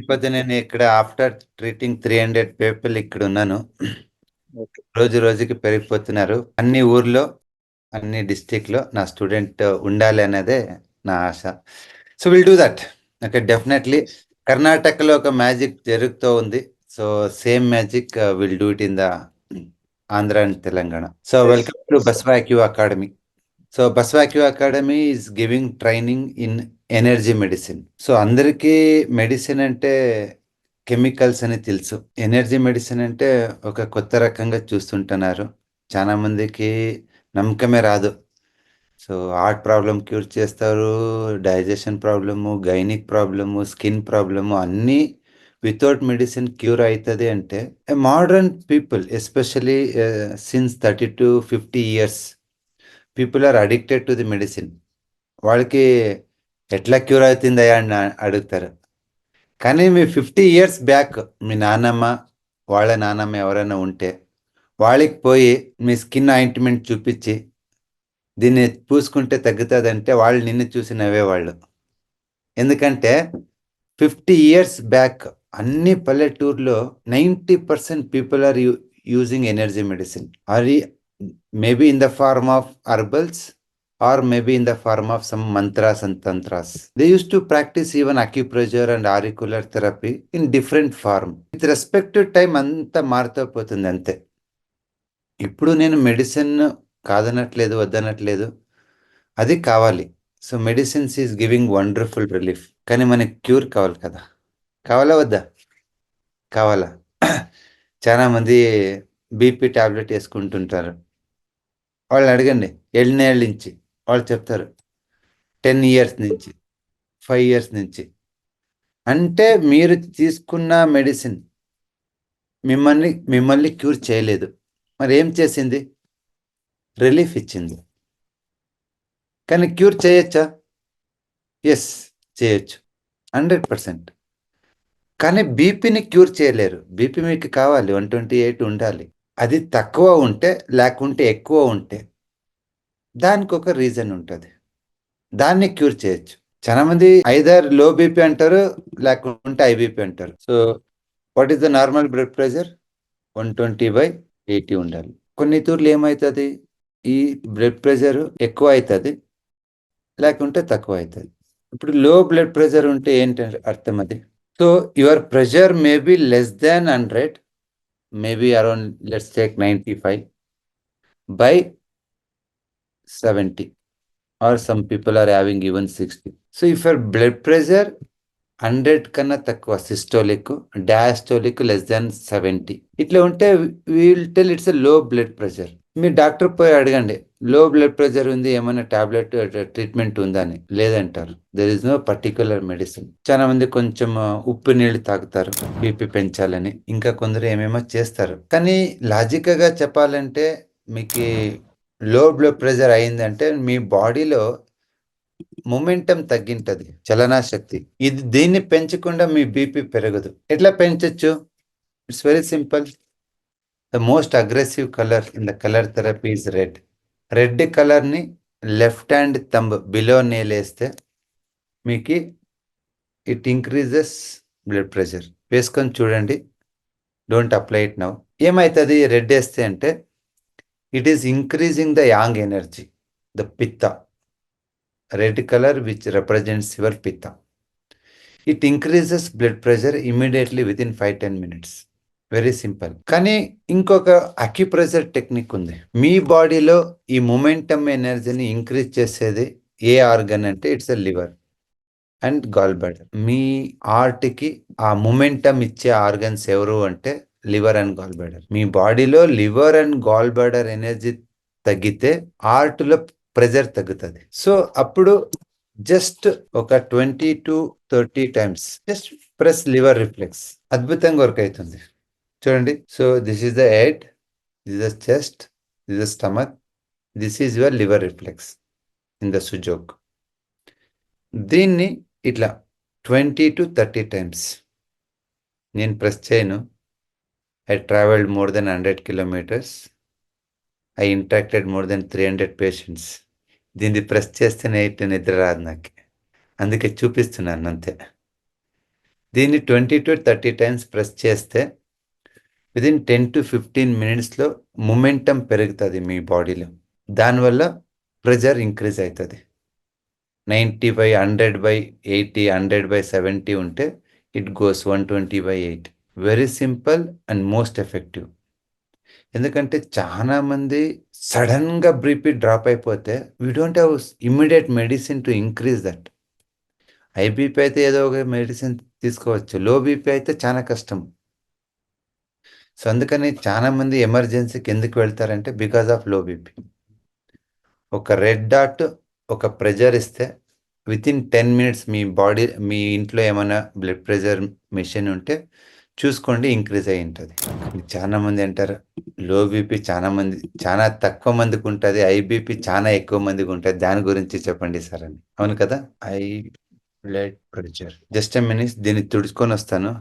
లేకపోతే నేను ఇక్కడ after treating three hundred people ఇక్కడ ఉన్నాను. రోజు రోజుకి పెరిగిపోతున్నారు. అన్ని ఊర్లో అన్ని డిస్టిక్లో నా స్టూడెంట్ ఉండాలి అనేదే నా ఆశ. So will do that. Okay definitely కర్ణాటకలో ఒక మ్యాజిక్ జరుగుతూ ఉంది. So same magic will do it in the Andhra and Telangana. So welcome to బస్వాక్యూ academy. So బస్వాక్యూ academy is giving training in energy medicine. So అందరికీ medicine అంటే chemicals అని తెలుసు. Energy medicine అంటే ఒక కొత్త రకంగా చూస్తుంటున్నారు. చాలా మందికి నమ్మకమే రాదు. సో హార్ట్ ప్రాబ్లం క్యూర్ చేస్తారు digestion problem gynaec problem skin problem అన్నీ వితౌట్ మెడిసిన్ క్యూర్ అవుతుంది అంటే modern people especially since thirty to fifty years people are addicted to the medicine. వాళ్ళకి ఎట్లా క్యూర్ అవుతుందయ్యా అని అడుగుతారు. కానీ మీ ఫిఫ్టీ ఇయర్స్ బ్యాక్ మీ నాన్నమ్మ వాళ్ళ నాన్నమ్మ ఎవరైనా ఉంటే వాళ్ళకి పోయి మీ స్కిన్ ఆయింట్మెంట్ చూపించి దీన్ని పూసుకుంటే తగ్గుతుందంటే వాళ్ళు నిన్ను చూసి నవ్వేవాళ్ళు. ఎందుకంటే ఫిఫ్టీ ఇయర్స్ బ్యాక్ అన్ని పల్లెటూరులో ninety percent people are using energy medicine or maybe in the form of herbals or maybe in the form of some mantras and tantras they use to practice even acupressure and auricular therapy in different form with respect time అంతా మారుతూ పోతుంది అంతే. ఇప్పుడు నేను medicine కాదనట్లేదు వద్దనట్లేదు. అది కావాలి. So medicines is giving wonderful relief కానీ మనకి క్యూర్ కావాలి కదా. కావాలా వద్దా? కావాలా. చాలామంది బీపీ టాబ్లెట్ వేసుకుంటుంటారు. వాళ్ళు అడగండి. ఎన్నేళ్ళ నుంచి వాళ్ళు చెప్తారు. టెన్ ఇయర్స్ నుంచి ఫైవ్ ఇయర్స్ నుంచి. అంటే మీరు తీసుకున్న మెడిసిన్ మిమ్మల్ని మిమ్మల్ని క్యూర్ చేయలేదు. మరి ఏం చేసింది? రిలీఫ్ ఇచ్చింది. కానీ క్యూర్ చేయొచ్చా? ఎస్ చేయొచ్చు. హండ్రెడ్ పర్సెంట్ కానీ బీపీని క్యూర్ చేయలేరు. బీపీ మీకు కావాలి. వన్ ట్వంటీ ఎయిట్ ఉండాలి. అది తక్కువ ఉంటే లేకుంటే ఎక్కువ ఉంటే దానికి ఒక రీజన్ ఉంటుంది. దాన్ని క్యూర్ చేయొచ్చు. చాలా మంది ఐదర్లో బీపీ అంటారు లేకుంటే ఐబీపీ అంటారు. So what is the normal blood pressure one twenty by eighty ఉండాలి. కొన్ని తూర్లు ఏమవుతుంది ఈ బ్లడ్ ప్రెషర్ ఎక్కువ అవుతుంది లేకుంటే తక్కువ అవుతుంది ఇప్పుడు లో బ్లడ్ ప్రెషర్ ఉంటే ఏంటంటే అర్థం అది? So your pressure maybe less than hundred maybe around let's take ninety five by seventy or some people are having even sixty so if your blood pressure hundred కన్నా తక్కువ systolic diastolic less than seventy ఇట్లా ఉంటే we'll tell it's low blood pressure me doctor పోయి అడగండి లో blood pressure ఉంది ఏమైనా tablet treatment ఉందా? అని. లేదంటారు. There is no particular medicine చాలా మంది కొంచెం uh, ఉప్పు నీళ్ళు తాగుతారు బీపీ పెంచాలని. ఇంకా కొందరు ఏమేమో చేస్తారు. కానీ లాజిక్గా చెప్పాలంటే మీకు లో బ్లడ్ ప్రెషర్ అయిందంటే మీ బాడీలో మొమెంటం తగ్గింటది చలనాశక్తి. ఇది దీన్ని పెంచకుండా మీ బీపీ పెరగదు. ఎట్లా పెంచొచ్చు? It's very simple the most aggressive colour in the colour therapy is red red కలర్ని లెఫ్ట్ హ్యాండ్ తంబ్ బిలో నేలేస్తే మీకు ఇట్ ఇంక్రీజెస్ బ్లడ్ ప్రెషర్ వేసుకొని చూడండి. డోంట్ అప్లై ఇట్ నౌ ఏమవుతుంది రెడ్ వేస్తే అంటే it is increasing the yang energy the pitta red colour which represents your pitta it increases blood pressure immediately within five ten minutes very simple కానీ ఇంకొక acupressure technique ఉంది మీ బాడీలో ఈ momentum ఎనర్జీని increase చేసేది ఏ ఆర్గన్ అంటే it's a liver and gall bladder మీ ఆర్ట్కి ఆ మొమెంటమ్ ఇచ్చే ఆర్గన్స్ ఎవరు అంటే లివర్ అండ్ గాల్ బ్లాడర్ మీ బాడీలో liver and gall bladder energy తగ్గితే హార్ట్లో ప్రెజర్ తగ్గుతుంది. సో అప్పుడు జస్ట్ ఒక twenty to thirty times just press liver reflex. అద్భుతంగా వర్క్ అవుతుంది చూడండి. So this is the head this the chest this the stomach this is your liver reflex in the Sujok. దీన్ని ఇట్లా twenty to thirty times నేను press చేయను. I travelled more than hundred kilometres I interacted more than three hundred patients దీన్ని press చేస్తే night నిద్ర రాదు నాకు. అందుకే చూపిస్తున్నాను అంతే. దీన్ని twenty to thirty times press చేస్తే విదిన్ టెన్ టు ఫిఫ్టీన్ మినిట్స్లో మొమెంటం పెరుగుతుంది మీ బాడీలో దానివల్ల ప్రెజర్ ఇంక్రీజ్ అవుతుంది ninety by hundred by eighty hundred by seventy ఉంటే it goes one twenty by eight very simple and most effective ఎందుకంటే చాలామంది సడన్గా బ్రీపీ డ్రాప్ అయిపోతే we don't have immediate medicine to increase that high BP అయితే ఏదో ఒక మెడిసిన్ తీసుకోవచ్చు. లో బీపీ అయితే చాలా కష్టం. సో అందుకని చాలా మంది ఎమర్జెన్సీకి ఎందుకు వెళ్తారంటే బికాస్ ఆఫ్లో బీపీ ఒక రెడ్ డాట్ ఒక ప్రెజర్ ఇస్తే విత్ ఇన్ టెన్ మినిట్స్ మీ బాడీ మీ ఇంట్లో ఏమైనా బ్లడ్ ప్రెషర్ మిషన్ ఉంటే చూసుకోండి ఇంక్రీజ్ అయి ఉంటుంది. చాలా మంది అంటారు లో బీపీ చాలా మంది చాలా తక్కువ మందికి ఉంటుంది ఐ బీపీ చాలా ఎక్కువ మందికి ఉంటుంది. దాని గురించి చెప్పండి సార్ అని. అవును కదా? I blood pressure. Just a minutes దీన్ని తుడుచుకొని వస్తాను.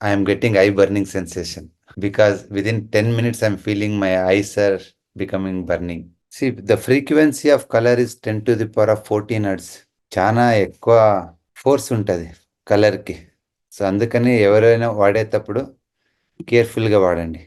I'm getting I burning sensation because within ten minutes I'm feeling my eyes are becoming burning see the frequency of colour is ten to the power of fourteen hertz చాలా ఎక్కువ force ఉంటుంది కలర్కి so అందుకని ఎవరైనా వాడేటప్పుడు కేర్ఫుల్గా వాడండి.